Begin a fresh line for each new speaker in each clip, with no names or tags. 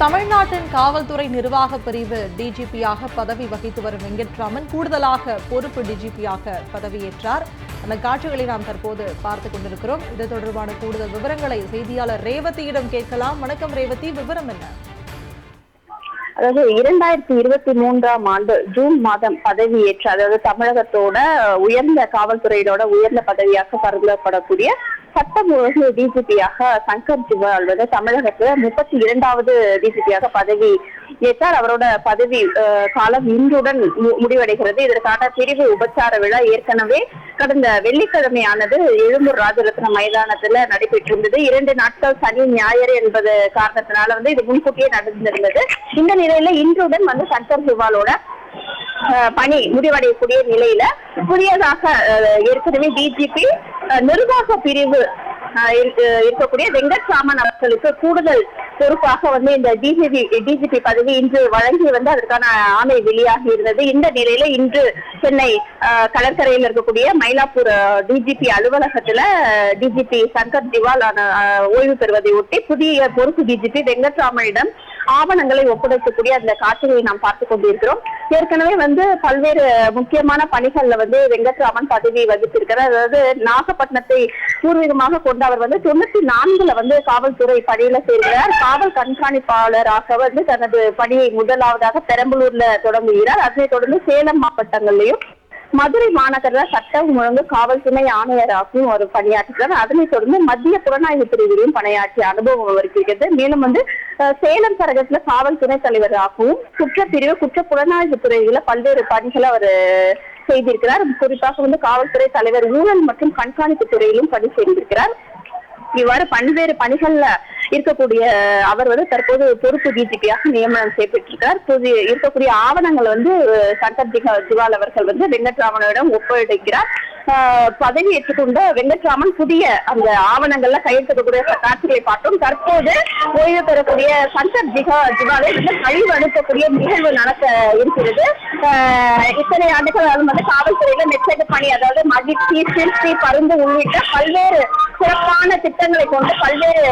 தமிழ்நாட்டின் காவல்துறை நிர்வாக பிரிவு டிஜிபியாக பதவி வகித்து வரும் வெங்கட்ராமன் கூடுதலாக பொறுப்பு டிஜிபியாக பதவியேற்றார். அந்த காட்சிகளை நாம் தற்போது பார்த்துக் கொண்டிருக்கிறோம். இது தொடர்பான கூடுதல் விவரங்களை செய்தியாளர் ரேவதியிடம் கேட்கலாம். வணக்கம் ரேவதி விவரம் என்ன?
அதாவது இரண்டாயிரத்தி இருபத்தி மூன்றாம் ஆண்டு ஜூன் மாதம் பதவியேற்ற அதாவது தமிழகத்தோட உயர்ந்த காவல்துறையினோட உயர்ந்த பதவியாக கருதப்படக்கூடிய சட்டம் ஒழுங்கு டிஜிபியாக சங்கர் ஜிவால் வந்து தமிழகத்துல முப்பத்தி இரண்டாவது டிஜிபியாக பதவி ஏற்றார். அவரோட பதவி காலம் இன்றுடன் மு- முடிவடைகிறது. இதற்கான பிரிவு உபச்சார விழா ஏற்கனவே கடந்த வெள்ளிக்கிழமையானது எழும்பூர் ராஜரத்ன மைதானத்துல நடைபெற்றிருந்தது. இரண்டு நாட்கள் சனி ஞாயிறு என்பது காரணத்தினால வந்து இது முன்கூட்டியே நடந்திருந்தது. இந்த நிலையில இன்றுடன் வந்து சங்கர் ஜிவாலோட பணி முடிவடையக்கூடிய நிலையில புதியதாக ஏற்கனவே டிஜிபி நிர்வாக பிரிவு இருக்கக்கூடிய வெங்கட்ராமன் அவர்களுக்கு கூடுதல் பொறுப்பாக வந்து இந்த டிஜிபி டிஜிபி பதவி இன்று வழங்கி வந்து அதற்கான ஆணை வெளியாகி இருந்தது. இந்த நிலையில இன்று சென்னை கடற்கரையில் இருக்கக்கூடிய மயிலாப்பூர் டிஜிபி அலுவலகத்துல டிஜிபி சங்கர் திவால் ஓய்வு பெறுவதை ஒட்டி புதிய பொறுப்பு டிஜிபி வெங்கட்ராமனிடம் ஆவணங்களை ஒப்படைக்கக்கூடிய அந்த காட்சிகளை நாம் பார்த்து கொண்டிருக்கிறோம். ஏற்கனவே வந்து பல்வேறு முக்கியமான பணிகள்ல வந்து வெங்கட்ராமன் பதவி வகித்திருக்கிறார். அதாவது நாகப்பட்டினத்தை பூர்வீகமாக கொண்டு அவர் வந்து தொண்ணூத்தி நான்குல வந்து காவல்துறை பணியில சேர்கிறார். காவல் கண்காணிப்பாளராக வந்து தனது பணியை முதலாவதாக பெரம்பலூர்ல தொடங்குகிறார். அதனை தொடர்ந்து சேலம் மாவட்டங்கள்லயும் மதுரை மாநகர சட்டம் ஒழுங்கு காவல் துணை ஆணையராகவும் அவர் பணியாற்றுகிறார். அதனைத் தொடர்ந்து மத்திய புலனாய்வு பிரிவிலையும் பணியாற்றிய அனுபவம் அவருக்கு இருக்கிறது. மேலும் வந்து சேலம் சரகத்துல காவல் துணை தலைவராகவும் குற்றப்பிரிவு குற்ற புலனாய்வு துறையில பல்வேறு பணிகளை அவர் செய்திருக்கிறார். குறிப்பாக வந்து காவல்துறை தலைவர் ஊழல் மற்றும் கண்காணிப்பு துறையிலும் பணி செய்திருக்கிறார். இவ்வாறு பல்வேறு பணிகள்ல இருக்கக்கூடிய அவர் வந்து தற்போது பொறுப்பு டிஜிபியாக நியமனம் செய்யப்பட்டிருக்கார். இருக்கக்கூடிய ஆவணங்கள் வந்து அஹ், சங்கர் ஜிவால் அவர்கள் வந்து வெங்கட்ராமனிடம் ஒப்படைக்கிறார். பதவி ஏற்றுக்கொண்ட வெங்கட்ராமன் புதிய அந்த ஆவணங்கள்ல கையெழுத்திடக்கூடிய காட்சிகளை பார்த்தோம். தற்போது ஓய்வு பெறக்கூடிய சங்கர் ஜிகா ஜிவாலை வந்து கழிவு அனுப்பக்கூடிய நிகழ்வு நடக்க இருக்கிறது. இத்தனை ஆண்டுகளாலும் வந்து காவல்துறையில நெச்சக பணி அதாவது மகிழ்ச்சி சிற்பி பருந்து உள்ளிட்ட பல்வேறு சிறப்பான திட்டங்களை கொண்டு பல்வேறு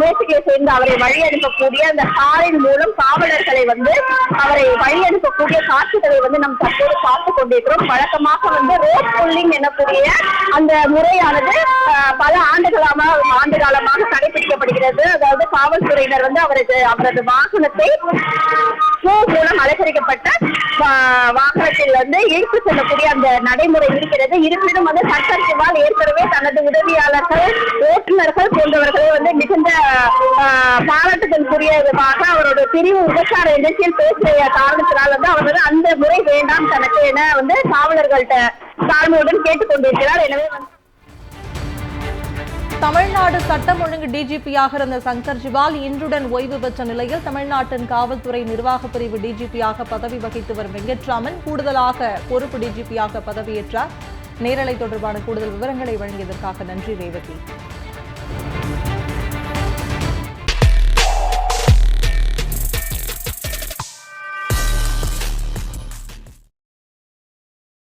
முயற்சிகளை சேர்ந்து அவரை வழி அனுப்பக்கூடிய அந்த காரின் மூலம் காவலர்களை வந்து அவரை வழி அனுப்பக்கூடிய காட்சிகளை வந்து நம் தற்போது பார்த்து கொண்டிருக்கிறோம். வழக்கமாக வந்து ரோட் புல்லிங் எனக்கூடிய அந்த முறையானது பல ஆண்டுகளாக ஆண்டு காலமாக கடைபிடிக்கப்படுகிறது. அதாவது காவல்துறையினர் வந்து அவரது அவரது வாகனத்தை மூலம் அலங்கரிக்கப்பட்ட வாகனத்தில் வந்து இழுத்து செல்லக்கூடிய அந்த நடைமுறை இருக்கிறது. இருப்பினும் வந்து சட்டத்தினால் ஏற்கனவே தனது உதவியாளர் உதவியாளர்கள் ஓட்டுநர்கள் போன்றவர்களை வந்து மிகுந்த ஆஹ், விதமாக அவரோட பிரிவு உபச்சார நிகழ்ச்சியில் பேசிய காரணத்தினால் வந்து அவர் வந்து அந்த முறை வேண்டாம் தனக்கு என வந்து காவலர்கள்ட்ட தாழ்மையுடன் கேட்டுக்கொண்டிருக்கிறார். எனவே வந்து
தமிழ்நாடு சட்டம் ஒழுங்கு டிஜிபியாக இருந்த சங்கர் ஜிவால் இன்றுடன் ஓய்வு பெற்ற நிலையில் தமிழ்நாட்டின் காவல்துறை நிர்வாக பிரிவு டிஜிபியாக பதவி வகித்து வரும் வெங்கட்ராமன் கூடுதலாக பொறுப்பு டிஜிபியாக பதவியேற்றார். நேரலை தொடர்பான கூடுதல் விவரங்களை வழங்கியதற்காக நன்றி ரேவதி.